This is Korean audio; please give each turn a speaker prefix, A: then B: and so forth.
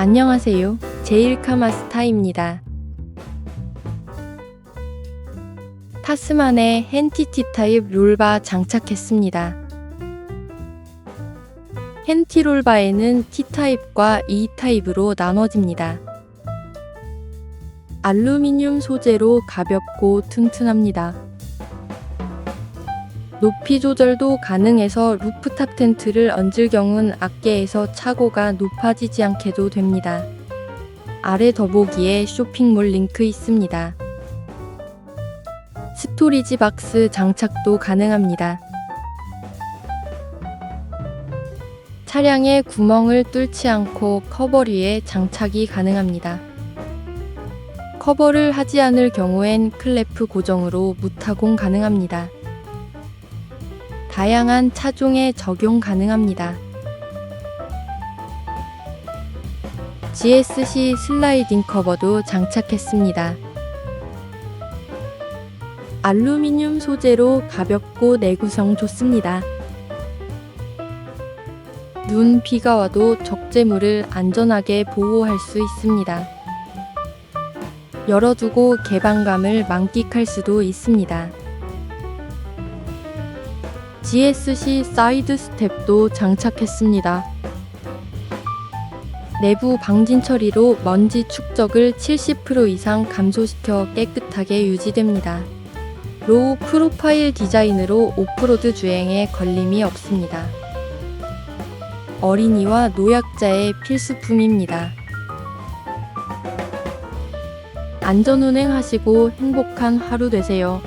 A: 안녕하세요. 제일카마스타입니다. 타스만의 헨티티 타입 롤바 장착했습니다. 헨티 롤바에는 T타입과 E타입으로 나눠집니다. 알루미늄 소재로 가볍고 튼튼합니다. 높이 조절도 가능해서 루프탑 텐트를 얹을 경운 악계에서 차고가 높아지지 않게도 됩니다. 아래 더보기에 쇼핑몰 링크 있습니다. 스토리지 박스 장착도 가능합니다. 차량의 구멍을 뚫지 않고 커버리에 장착이 가능합니다. 커버를 하지 않을 경우엔 클래프 고정으로 무타공 가능합니다. 다양한 차종에 적용 가능합니다. GSC 슬라이딩 커버도 장착했습니다. 알루미늄 소재로 가볍고 내구성 좋습니다. 눈, 비가 와도 적재물을 안전하게 보호할 수 있습니다. 열어두고 개방감을 만끽할 수도 있습니다. GSC 사이드 스텝도 장착했습니다. 내부 방진 처리로 먼지 축적을 70% 이상 감소시켜 깨끗하게 유지됩니다. 로우 프로파일 디자인으로 오프로드 주행에 걸림이 없습니다. 어린이와 노약자의 필수품입니다. 안전운행하시고 행복한 하루 되세요.